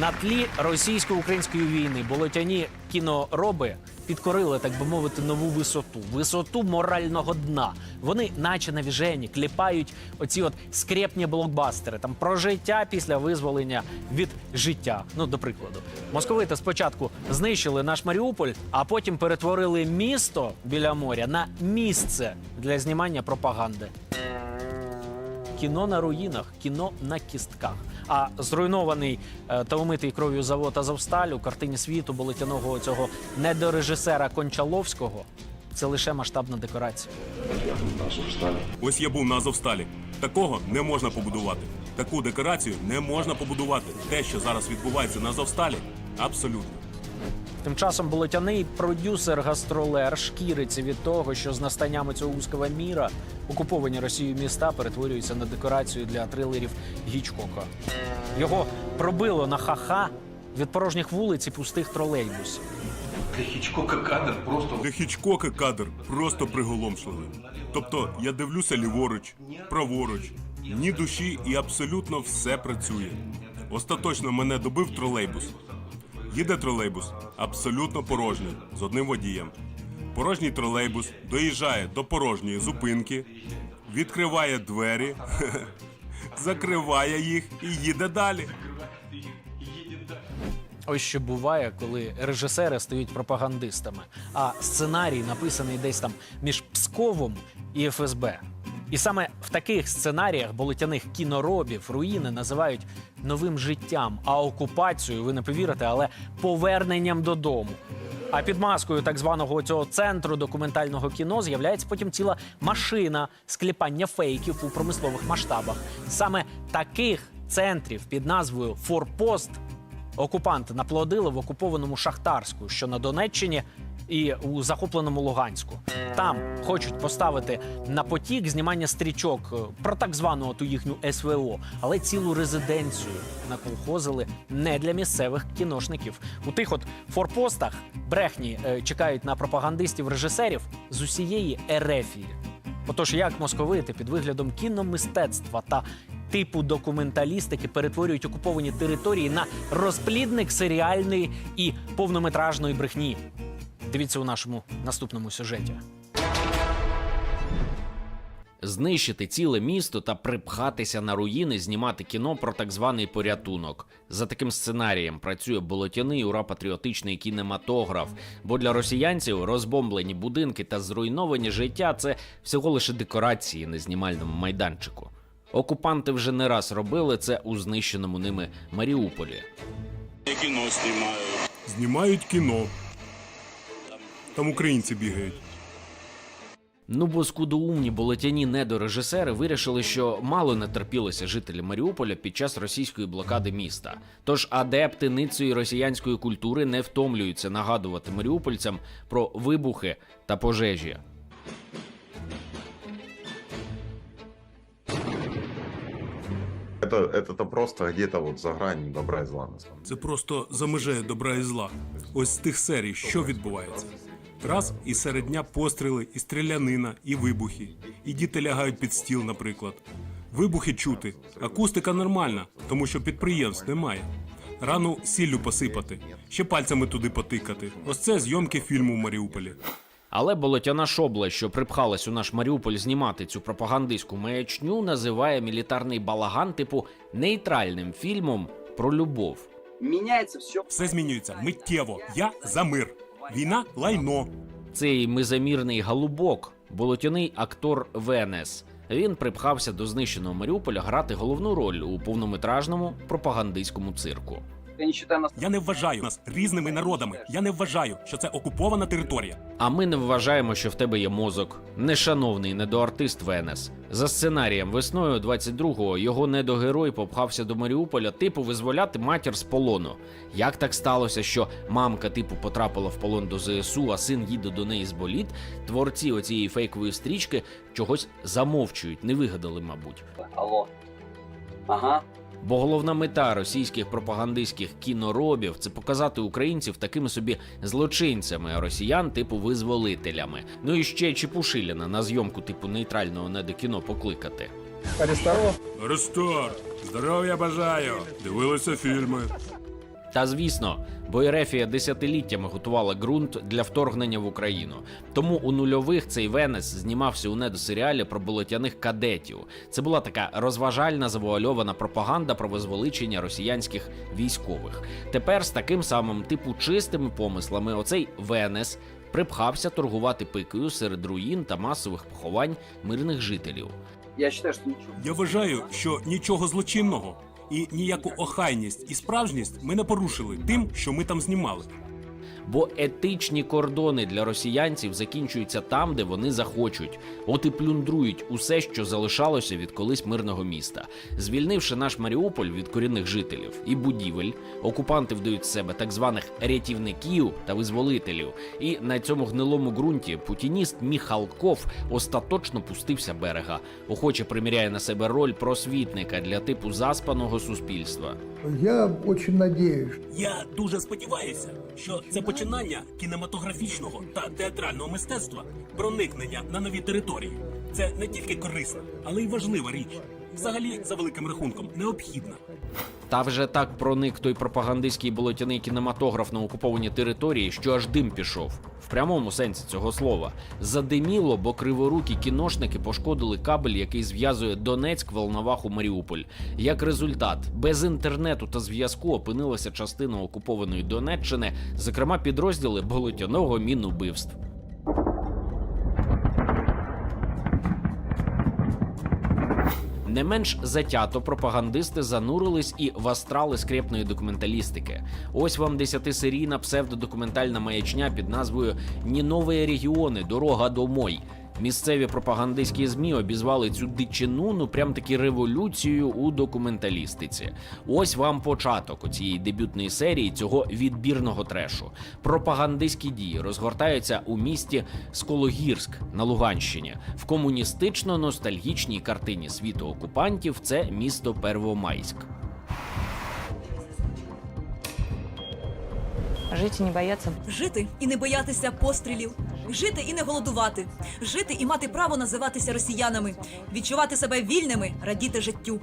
На тлі російсько-української війни болотяні кінороби підкорили, так би мовити, нову висоту, висоту морального дна. Вони, наче навіжені, кліпають оці от скрепні блокбастери там про життя після визволення від життя. Ну, до прикладу, московити спочатку знищили наш Маріуполь, а потім перетворили місто біля моря на місце для знімання пропаганди кіно на руїнах, кіно на кістках. А зруйнований е, та умитий кров'ю завод Азовсталь у картині світу болетяного цього недорежисера Кончаловського це лише масштабна декорація. Ось я був на Азовсталі. Такого не можна побудувати. Таку декорацію не можна побудувати. Те, що зараз відбувається на Азовсталі, абсолютно. Тим часом болотяний продюсер-гастролер шкіриться від того, що з настаннями цього узкого міра окуповані Росією міста перетворюються на декорацію для трилерів Гічкока. Його пробило на ха-ха від порожніх вулиць і пустих тролейбусів. Для Хічкока кадр просто Для Хічкока кадр просто приголомшливий. Тобто я дивлюся ліворуч, праворуч, ні душі і абсолютно все працює. Остаточно мене добив тролейбус. Їде тролейбус абсолютно порожній, з одним водієм. Порожній тролейбус доїжджає до порожньої зупинки, відкриває двері, закриває їх і їде далі. Ось що буває, коли режисери стають пропагандистами, а сценарій написаний десь там між Псковом і ФСБ. І саме в таких сценаріях болотяних кіноробів руїни називають новим життям, а окупацію, ви не повірите, але поверненням додому. А під маскою так званого цього центру документального кіно з'являється потім ціла машина скліпання фейків у промислових масштабах. Саме таких центрів під назвою Форпост окупанти наплодили в окупованому Шахтарську, що на Донеччині. І у захопленому Луганську там хочуть поставити на потік знімання стрічок е, про так звану ту їхню СВО, але цілу резиденцію наколхозили не для місцевих кіношників. У тих от форпостах брехні е, чекають на пропагандистів режисерів з усієї Ерефії. Отож, як московити під виглядом кіномистецтва та типу документалістики перетворюють окуповані території на розплідник серіальної і повнометражної брехні. Дивіться у нашому наступному сюжеті. Знищити ціле місто та припхатися на руїни, знімати кіно про так званий порятунок. За таким сценарієм працює болотяний ура-патріотичний кінематограф. Бо для росіянців розбомблені будинки та зруйновані життя це всього лише декорації на знімальному майданчику. Окупанти вже не раз робили це у знищеному ними Маріуполі. Кіно знімають. Знімають кіно. Там українці бігають. Ну бо скудоумні болотяні недорежисери вирішили, що мало не терпілося жителі Маріуполя під час російської блокади міста. Тож адепти ницої росіянської культури не втомлюються нагадувати маріупольцям про вибухи та пожежі. Это, это-то просто где-то вот за гранью добра и зла, на самом. Це просто за межею добра і зла. Ось з тих серій, що відбувається. Раз і серед дня постріли, і стрілянина, і вибухи. І діти лягають під стіл, наприклад. Вибухи чути. Акустика нормальна, тому що підприємств немає. Рану сіллю посипати, ще пальцями туди потикати. Ось це зйомки фільму в Маріуполі. Але болотяна шобла, що припхалась у наш Маріуполь знімати цю пропагандистську маячню, називає мілітарний балаган типу нейтральним фільмом про любов. меняется все. Все змінюється миттєво. Я за мир. Війна лайно. Цей мизамірний галубок, болотяний актор Венес. Він припхався до знищеного Маріуполя грати головну роль у повнометражному пропагандистському цирку. Я не считаю нас Я не вважаю нас різними народами. Я не вважаю, що це окупована територія. А ми не вважаємо, що в тебе є мозок. Нешановний недоартист Венес. За сценарієм весною 22-го його недогерой попхався до Маріуполя, типу визволяти матір з полону. Як так сталося, що мамка типу потрапила в полон до ЗСУ, а син їде до неї з боліт? Творці оцієї фейкової стрічки чогось замовчують, не вигадали, мабуть. Алло. Ага. Бо головна мета російських пропагандистських кіноробів це показати українців такими собі злочинцями, а росіян типу визволителями. Ну і ще Чепушиліна на зйомку типу нейтрального недокіно покликати. Рестарт. Здоров'я бажаю. Дивилися фільми. Та звісно, бо Ерефія десятиліттями готувала ґрунт для вторгнення в Україну. Тому у нульових цей Венес знімався у недосеріалі про болотяних кадетів. Це була така розважальна завуальована пропаганда про возвеличення росіянських військових. Тепер з таким самим типу чистими помислами оцей Венес припхався торгувати пикою серед руїн та масових поховань мирних жителів. Я считаю, что ничего. Я вважаю, що нічого злочинного і ніяку охайність і справжність ми не порушили тим, що ми там знімали. Бо етичні кордони для росіянців закінчуються там, де вони захочуть. От і плюндрують усе, що залишалося від колись мирного міста. Звільнивши наш Маріуполь від корінних жителів і будівель, окупанти вдають з себе так званих рятівників та визволителів. І на цьому гнилому ґрунті путініст Міхалков остаточно пустився берега, охоче приміряє на себе роль просвітника для типу заспаного суспільства. Я очень надеюсь, Я дуже сподіваюся, що це починання кінематографічного та театрального мистецтва, проникнення на нові території. Це не тільки корисна, але й важлива річ. Взагалі, за великим рахунком, необхідна. Та вже так проник той пропагандистський болотяний кінематограф на окуповані території, що аж дим пішов. В прямому сенсі цього слова. Задиміло, бо криворукі кіношники пошкодили кабель, який зв'язує Донецьк, Волноваху, Маріуполь. Як результат, без інтернету та зв'язку опинилася частина окупованої Донеччини, зокрема підрозділи болотяного мінубивств. Не менш затято пропагандисти занурились і в астрали скрепної документалістики. Ось вам десятисерійна псевдодокументальна маячня під назвою Ні нові регіони, дорога домой. Місцеві пропагандистські змі обізвали цю дичину ну прям таки революцією у документалістиці. Ось вам початок у цієї дебютної серії цього відбірного трешу. Пропагандистські дії розгортаються у місті Скологірськ на Луганщині. В комуністично-ностальгічній картині світу окупантів це місто Первомайськ. Жить и не бояться. Жити і не боятися пострілів, жити і не голодувати, жити і мати право називатися росіянами, відчувати себе вільними, радіти життю.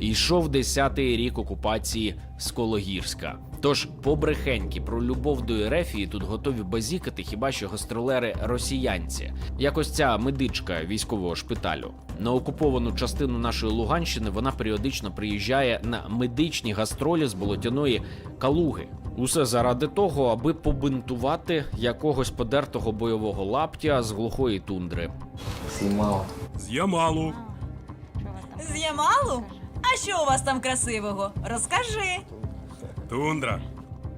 Йшов десятий рік окупації Скологірська. Тож побрехеньки про любов до Ерефії тут готові базікати хіба що гастролери росіянці. Якось ця медичка військового шпиталю. На окуповану частину нашої Луганщини вона періодично приїжджає на медичні гастролі з болотяної калуги. Усе заради того, аби побинтувати якогось подертого бойового лаптя з глухої тундри. З Ямалу. З Ямалу? А що у вас там красивого? Розкажи. Тундра.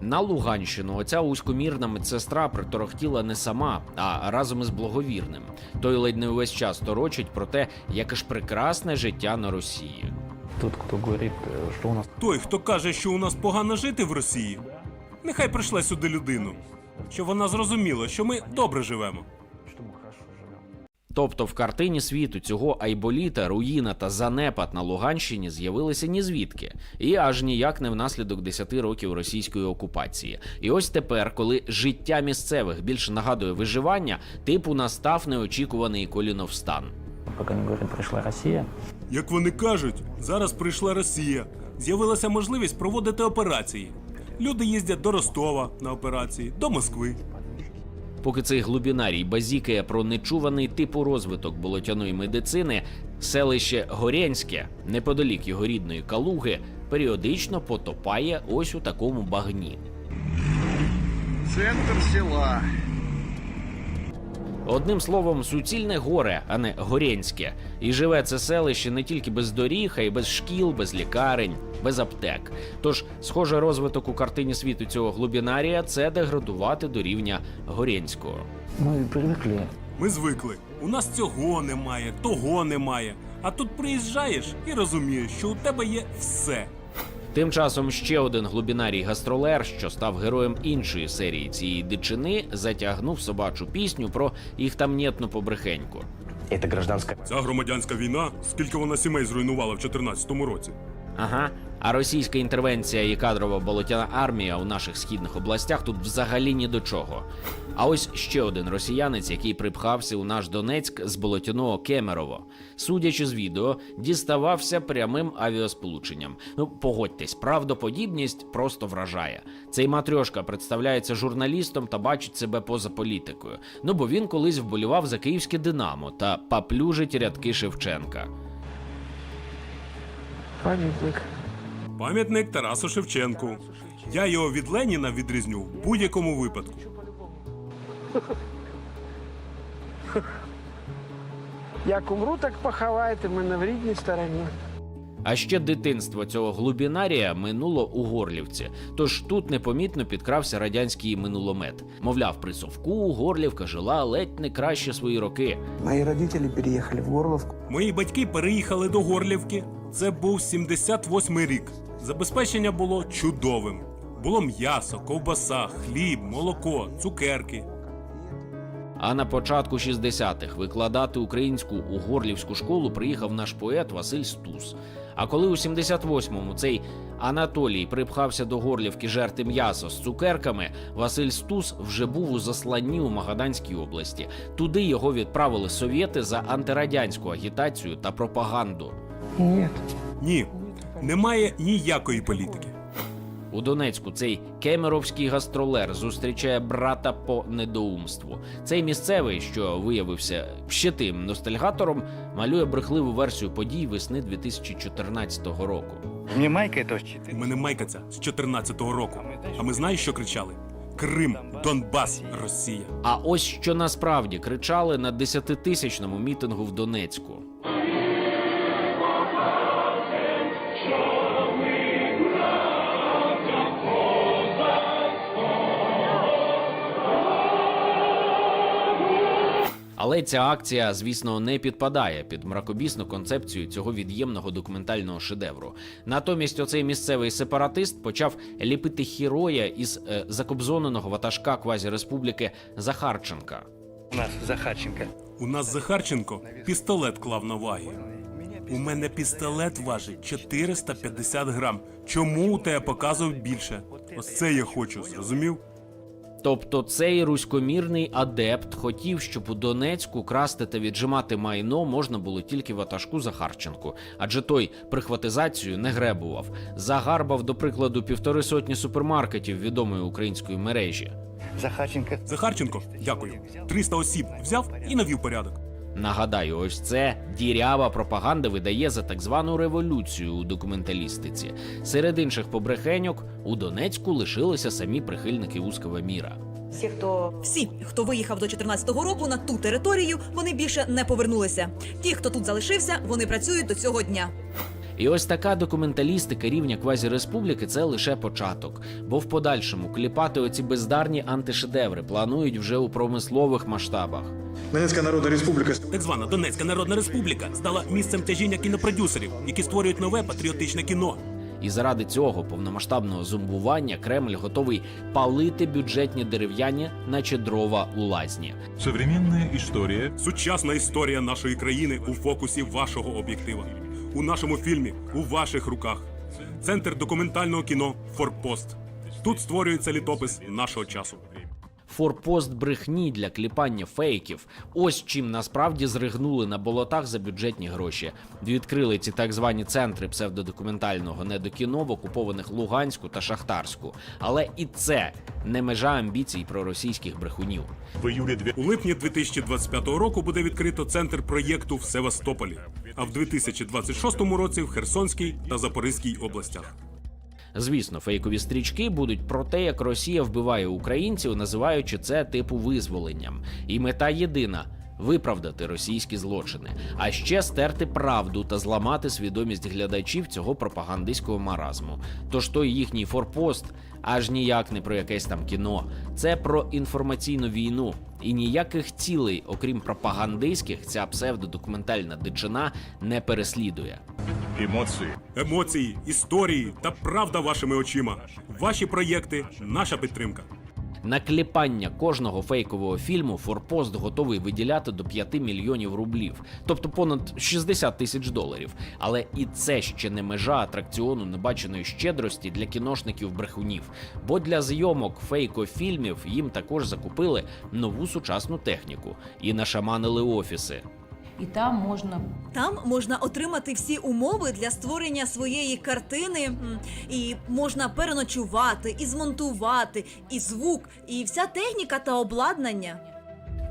На Луганщину оця узькомірна медсестра приторохтіла не сама, а разом із благовірним. Той ледь не увесь час торочить про те, яке ж прекрасне життя на Росії. Тот, кто говорит, э, что у нас Той, хто каже, що у нас погано жити в Росії, нехай прийшла сюди людину, щоб вона зрозуміла, що ми добре живемо. Тобто в картині світу цього айболіта, руїна та занепад на Луганщині з'явилися ні звідки, і аж ніяк не внаслідок 10 років російської окупації. І ось тепер, коли життя місцевих більше нагадує виживання, типу настав неочікуваний коліновстан. как они говорят, пришла Россия. Як вони кажуть, зараз прийшла Росія. З'явилася можливість проводити операції. Люди їздять до Ростова на операції, до Москви. Поки цей глубінарій базікає про нечуваний типу розвиток болотяної медицини, селище Горянське, неподалік його рідної Калуги, періодично потопає ось у такому багні. Центр села. Одним словом, суцільне горе, а не горянське. І живе це селище не тільки без доріг, а й без шкіл, без лікарень, без аптек. Тож, схоже, розвиток у картині світу цього глубінарія це деградувати до рівня горянського. Мы привыкли Ми звикли. У нас цього немає, того немає. А тут приїжджаєш і розумієш, що у тебе є все. Тим часом ще один глубінарій гастролер, що став героєм іншої серії цієї дичини, затягнув собачу пісню про їх там нєтну побрехеньку. это гражданская Ця громадянська війна, скільки вона сімей зруйнувала в 2014 році. Ага. А російська інтервенція і кадрова болотяна армія у наших східних областях тут взагалі ні до чого. А ось ще один росіянець, який припхався у наш Донецьк з болотяного Кемерово. Судячи з відео, діставався прямим авіасполученням. Ну, погодьтесь, правдоподібність просто вражає. Цей матрьошка представляється журналістом та бачить себе поза політикою. Ну бо він колись вболівав за київське Динамо та паплюжить рядки Шевченка. Памятник. Пам'ятник Тарасу Шевченку. Я його від Леніна відрізню в будь-якому випадку. Як умру, так поховайте мене в рідній стороні. А ще дитинство цього глубінарія минуло у Горлівці. Тож тут непомітно підкрався радянський минуломет. Мовляв, при совку Горлівка жила ледь не краще свої роки. Мої родителі переїхали в Горловку. Мої батьки переїхали до Горлівки. Це був 78-й рік. Забезпечення було чудовим. Було м'ясо, ковбаса, хліб, молоко, цукерки. А на початку 60-х викладати українську у горлівську школу приїхав наш поет Василь Стус. А коли у 78-му цей Анатолій припхався до горлівки жерти м'ясо з цукерками, Василь Стус вже був у засланні у Магаданській області. Туди його відправили совєти за антирадянську агітацію та пропаганду. Ні. Ні, немає ніякої політики. У Донецьку цей кемеровський гастролер зустрічає брата по недоумству. Цей місцевий, що виявився ще тим ностальгатором, малює брехливу версію подій весни 2014 року. Мне майка это У мене майка ця з 14-го року. А ми знаєш, що кричали? Крим, Донбас, Росія. А ось що насправді кричали на десятитисячному мітингу в Донецьку. Але ця акція, звісно, не підпадає під мракобісну концепцію цього від'ємного документального шедевру. Натомість, оцей місцевий сепаратист почав ліпити героя із е, закобзоненого ватажка квазіреспубліки Захарченка. у нас Захарченко. У нас Захарченко пістолет клав на ваги. У мене пістолет важить 450 грам. Чому у тебе показував більше? Ось це я хочу, зрозумів? Тобто цей руськомірний адепт хотів, щоб у Донецьку красти та віджимати майно можна було тільки ватажку Захарченку, адже той прихватизацію не гребував. Загарбав, до прикладу, півтори сотні супермаркетів відомої української мережі. Захарченко. Захарченко, дякую. 300 осіб взяв і навів порядок. Нагадаю, ось це дірява пропаганда видає за так звану революцію у документалістиці. Серед інших побрехеньок у Донецьку лишилися самі прихильники узкого міра. Всі, хто всі, хто виїхав до 14-го року на ту територію, вони більше не повернулися. Ті, хто тут залишився, вони працюють до цього дня. І ось така документалістика рівня квазіреспубліки це лише початок. Бо в подальшому кліпати оці бездарні антишедеври планують вже у промислових масштабах. Донецька Народна Республіка Так звана Донецька Народна Республіка стала місцем тяжіння кінопродюсерів, які створюють нове патріотичне кіно. І заради цього повномасштабного зомбування Кремль готовий палити бюджетні дерев'яні, наче дрова у лазні. Современна історія. Сучасна історія нашої країни у фокусі вашого об'єктива. У нашому фільмі у ваших руках. Центр документального кіно Форпост. Тут створюється літопис нашого часу. Форпост брехні для кліпання фейків. Ось чим насправді зригнули на болотах за бюджетні гроші. Відкрили ці так звані центри псевдодокументального недокіно в окупованих Луганську та Шахтарську. Але і це не межа амбіцій проросійських брехунів. Дві- У липні 2025 року буде відкрито центр проєкту в Севастополі, а в 2026 році в Херсонській та Запорізькій областях. Звісно, фейкові стрічки будуть про те, як Росія вбиває українців, називаючи це типу визволенням. І мета єдина. Виправдати російські злочини, а ще стерти правду та зламати свідомість глядачів цього пропагандистського маразму. Тож той їхній форпост аж ніяк не про якесь там кіно. Це про інформаційну війну. І ніяких цілей, окрім пропагандистських, ця псевдодокументальна дичина не переслідує. емоції. Емоції, історії та правда вашими очима. Ваші проєкти, наша підтримка. На кліпання кожного фейкового фільму Форпост готовий виділяти до 5 мільйонів рублів, тобто понад 60 тисяч доларів. Але і це ще не межа атракціону небаченої щедрості для кіношників брехунів. Бо для зйомок фейкофільмів їм також закупили нову сучасну техніку і нашаманили офіси. І там можна там можна отримати всі умови для створення своєї картини, і можна переночувати, і змонтувати, і звук, і вся техніка та обладнання.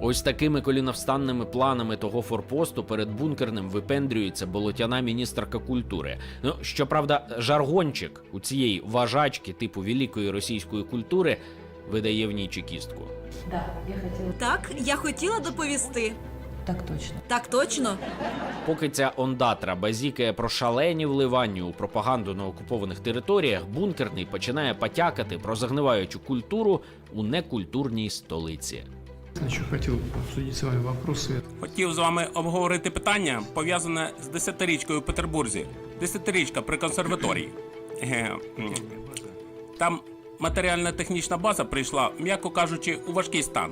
Ось такими коліновстанними планами того форпосту перед бункерним випендрюється болотяна міністерка культури. Ну щоправда, жаргончик у цієї важачки типу великої російської культури видає в ній чекістку. Так, я хотіла доповісти. Так точно. Так точно. Поки ця ондатра базікає про шалені вливання у пропаганду на окупованих територіях, бункерний починає потякати про загниваючу культуру у некультурній столиці. Еще хотел обсудить с вами вопросы. Хотів з вами обговорити питання, пов'язане з десятирічкою у Петербурзі. Десятирічка при консерваторії. Там матеріально-технічна база прийшла, м'яко кажучи, у важкий стан.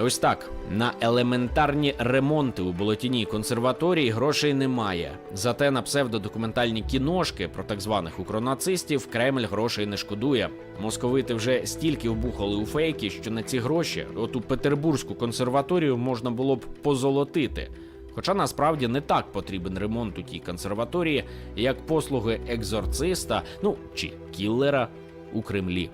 Ось так на елементарні ремонти у болотяній консерваторії грошей немає. Зате на псевдодокументальні кіношки про так званих укронацистів Кремль грошей не шкодує. Московити вже стільки вбухали у фейки, що на ці гроші оту петербурзьку консерваторію можна було б позолотити. Хоча насправді не так потрібен ремонт у тій консерваторії, як послуги екзорциста, ну чи кіллера у Кремлі.